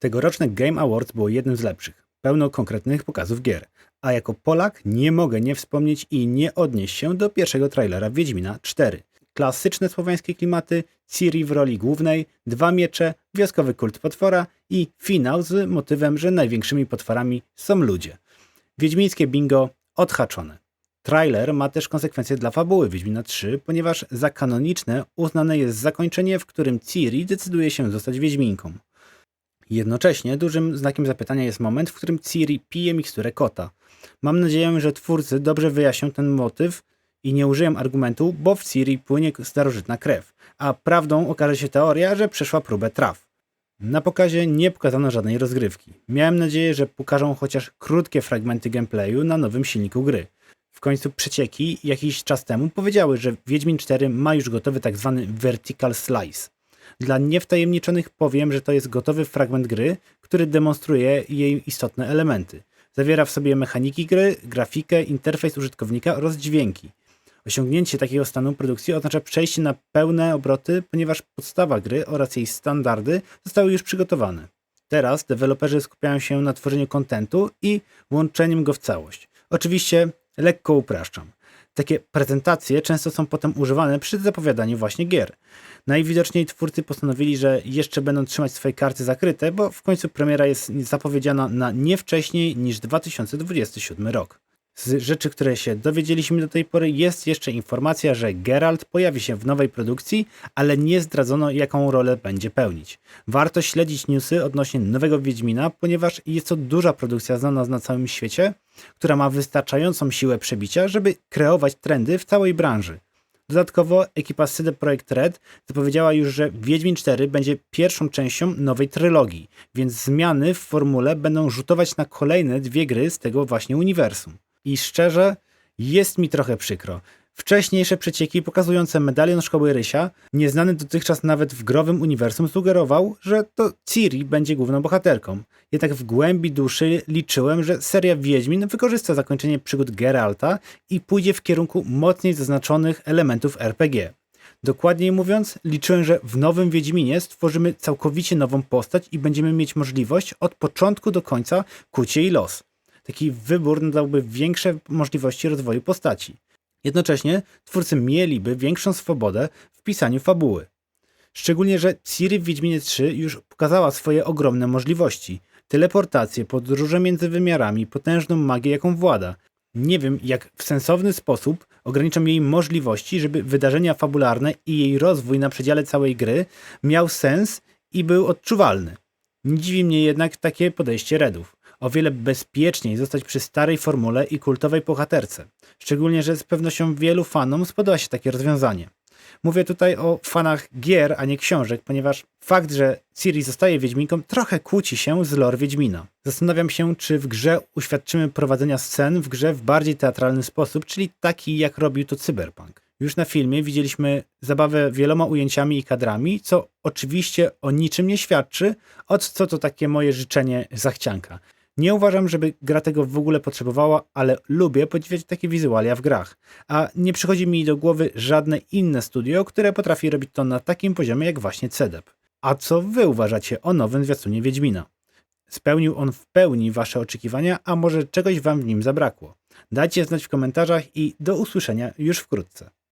Tegoroczne Game Awards było jednym z lepszych, pełno konkretnych pokazów gier. A jako Polak nie mogę nie wspomnieć i nie odnieść się do pierwszego trailera Wiedźmina 4. Klasyczne słowiańskie klimaty, Ciri w roli głównej, dwa miecze, wioskowy kult potwora i finał z motywem, że największymi potworami są ludzie. Wiedźmińskie bingo odhaczone. Trailer ma też konsekwencje dla fabuły Wiedźmina 3, ponieważ za kanoniczne uznane jest zakończenie, w którym Ciri decyduje się zostać Wiedźminką. Jednocześnie dużym znakiem zapytania jest moment, w którym Ciri pije miksturę kota. Mam nadzieję, że twórcy dobrze wyjaśnią ten motyw i nie użyją argumentu, bo w Ciri płynie starożytna krew, a prawdą okaże się teoria, że przeszła próbę traw. Na pokazie nie pokazano żadnej rozgrywki. Miałem nadzieję, że pokażą chociaż krótkie fragmenty gameplayu na nowym silniku gry. W końcu przecieki jakiś czas temu powiedziały, że Wiedźmin 4 ma już gotowy tak zwany vertical slice. Dla niewtajemniczonych powiem, że to jest gotowy fragment gry, który demonstruje jej istotne elementy. Zawiera w sobie mechaniki gry, grafikę, interfejs użytkownika oraz dźwięki. Osiągnięcie takiego stanu produkcji oznacza przejście na pełne obroty, ponieważ podstawa gry oraz jej standardy zostały już przygotowane. Teraz deweloperzy skupiają się na tworzeniu kontentu i łączeniem go w całość. Oczywiście lekko upraszczam. Takie prezentacje często są potem używane przy zapowiadaniu właśnie gier. Najwidoczniej twórcy postanowili, że jeszcze będą trzymać swoje karty zakryte, bo w końcu premiera jest zapowiedziana na nie wcześniej niż 2027 rok. Z rzeczy, które się dowiedzieliśmy do tej pory, jest jeszcze informacja, że Geralt pojawi się w nowej produkcji, ale nie zdradzono, jaką rolę będzie pełnić. Warto śledzić newsy odnośnie nowego Wiedźmina, ponieważ jest to duża produkcja znana na całym świecie, która ma wystarczającą siłę przebicia, żeby kreować trendy w całej branży. Dodatkowo ekipa CD Projekt Red zapowiedziała już, że Wiedźmin 4 będzie pierwszą częścią nowej trylogii, więc zmiany w formule będą rzutować na kolejne dwie gry z tego właśnie uniwersum. I szczerze, jest mi trochę przykro. Wcześniejsze przecieki pokazujące medalion szkoły Rysia, nieznany dotychczas nawet w growym uniwersum, sugerował, że to Ciri będzie główną bohaterką. Jednak w głębi duszy liczyłem, że seria Wiedźmin wykorzysta zakończenie przygód Geralta i pójdzie w kierunku mocniej zaznaczonych elementów RPG. Dokładniej mówiąc, liczyłem, że w nowym Wiedźminie stworzymy całkowicie nową postać i będziemy mieć możliwość od początku do końca kuć jej los. Taki wybór nadałby większe możliwości rozwoju postaci. Jednocześnie twórcy mieliby większą swobodę w pisaniu fabuły. Szczególnie, że Ciri w Wiedźminie 3 już pokazała swoje ogromne możliwości. Teleportację, podróże między wymiarami, potężną magię, jaką włada. Nie wiem, jak w sensowny sposób ograniczą jej możliwości, żeby wydarzenia fabularne i jej rozwój na przedziale całej gry miał sens i był odczuwalny. Nie dziwi mnie jednak takie podejście Redów o wiele bezpieczniej zostać przy starej formule i kultowej bohaterce. Szczególnie, że z pewnością wielu fanom spodoba się takie rozwiązanie. Mówię tutaj o fanach gier, a nie książek, ponieważ fakt, że Ciri zostaje Wiedźminką, trochę kłóci się z lore Wiedźmina. Zastanawiam się, czy w grze uświadczymy prowadzenia scen w grze w bardziej teatralny sposób, czyli taki jak robił to Cyberpunk. Już na filmie widzieliśmy zabawę wieloma ujęciami i kadrami, co oczywiście o niczym nie świadczy, od co to takie moje życzenie zachcianka. Nie uważam, żeby gra tego w ogóle potrzebowała, ale lubię podziwiać takie wizualia w grach. A nie przychodzi mi do głowy żadne inne studio, które potrafi robić to na takim poziomie jak właśnie CEDEP. A co wy uważacie o nowym zwiastunie Wiedźmina? Spełnił on w pełni wasze oczekiwania, a może czegoś wam w nim zabrakło? Dajcie znać w komentarzach i do usłyszenia już wkrótce.